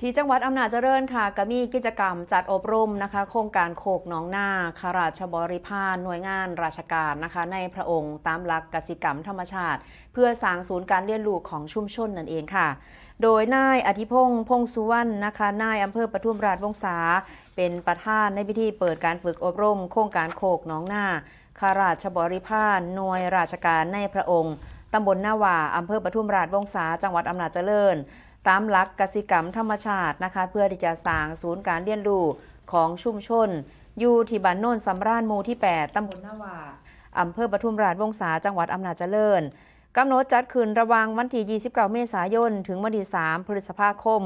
ที่จังหวัดอำนาจเจริญค่ะก็มีกิจกรรมจัดอบรมนะคะ โครงการโคกหนองนาคาราชบริพารหน่วยงานราชการนะคะ ในพระองค์ตามหลักกสิกรรมธรรมชาติ เพื่อสร้างศูนย์การเรียนรู้ของชุมชนนั่นเองค่ะ โดยนายอธิพงษ์พงษ์สุวรรณนะคะนายอำเภอปทุมราชวงศาเป็นประธานในพิธีเปิดการฝึกอบรม โครงการโคกหนองนาคาราชบริพารหน่วยราชการในพระองค์ตำบลนาว่าอำเภอปทุมราชวงศาจังหวัดอำนาจเจริญ ตามหลักกสิกรรมธรรมชาตินะคะ เพื่อที่จะสร้างศูนย์การเรียนรู้ของชุมชน อยู่ที่บ้านโน่นสำราญหมู่ที่ 8 ตำบลนาวาอำเภอปทุมราชวงศาจังหวัดอำนาจเจริญกำหนดจัดขึ้นระว่างวันที่ 29 เมษายน ถึงวันที่ 3 พฤษภาคม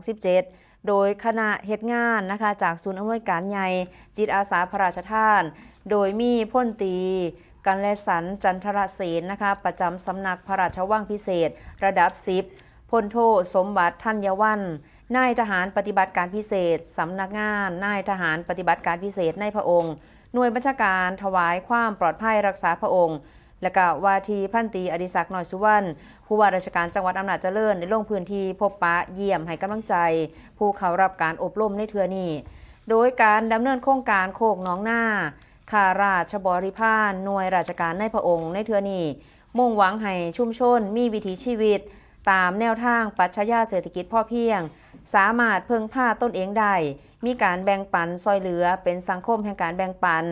2567 โดยคณะเหตุงานนะคะจากศูนย์อำนวยการใหญ่จิตอาสาพระราชทาน โดยมีพ่นตีกันและสันจันทรเสนนะคะ ประจำสำนักพระราชวังพิเศษ ระดับ 10 พลโทสมบัติทัญวันนายทหารปฏิบัติการพิเศษ สำนักงานนายทหารปฏิบัติการพิเศษในพระองค์ หน่วยบัญชาการถวายความปลอดภัยรักษาพระองค์ และก็วาทีพันตีอดิศักดิ์หน่อยสุวรรณผู้ว่าราชการจังหวัดอำนาจเจริญได้ลงพื้นที่พบปะเยี่ยมให้กำลังใจ ผู้เข้ารับการอบรมในเทือนี้ โดยการดำเนินโครงการโคกน้องหน้าข้าราชบริพารหน่วยราชการในพระองค์ในเทือนี้มุ่งหวังให้ชุมชนมีวิถีชีวิต ตามแนวทางปรัชญาเศรษฐกิจพ่อเพียง สามารถเพิ่งผ้าตนเองได้ มีการแบ่งปันซอยเหลือเป็นสังคมแห่งการแบ่งปัน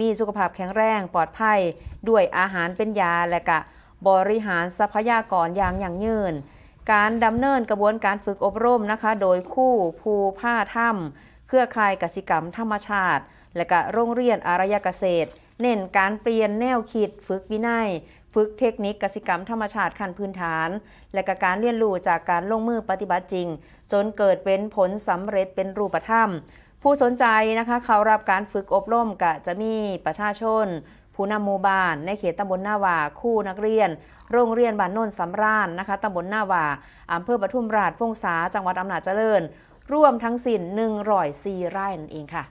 มีสุขภาพแข็งแรงปลอดภัย ด้วยอาหารเป็นยาและกะ บริหารทรัพยากรอย่างยั่งยืน การดำเนินกระบวนการฝึกอบรมนะคะ โดยคู่ภูผ้าถ้ำเครือข่ายกสิกรรมธรรมชาติ และก็โรงเรียนอารยเกษตร เน้นการเปลี่ยนแนวคิดฝึกวินัยฝึกเทคนิคกสิกรรมธรรมชาติขั้นพื้นฐาน และกการเรียนรู้จากการลงมือปฏิบัติจริง จนเกิดเป็นผลสำเร็จเป็นรูปธรรม ผู้สนใจนะคะเขารับการฝึกอบรมก็จะมีประชาชน ผู้นำหมู่บ้านในเขตตำบลหน้าว่าคู่นักเรียน โรงเรียนบ้านโนนสำราญนะคะตำบลหน้าว่าอำเภอปทุมราชวงศาจังหวัดอำนาจเจริญ ร่วมทั้งสิ้น104ไร่นั่นเองค่ะ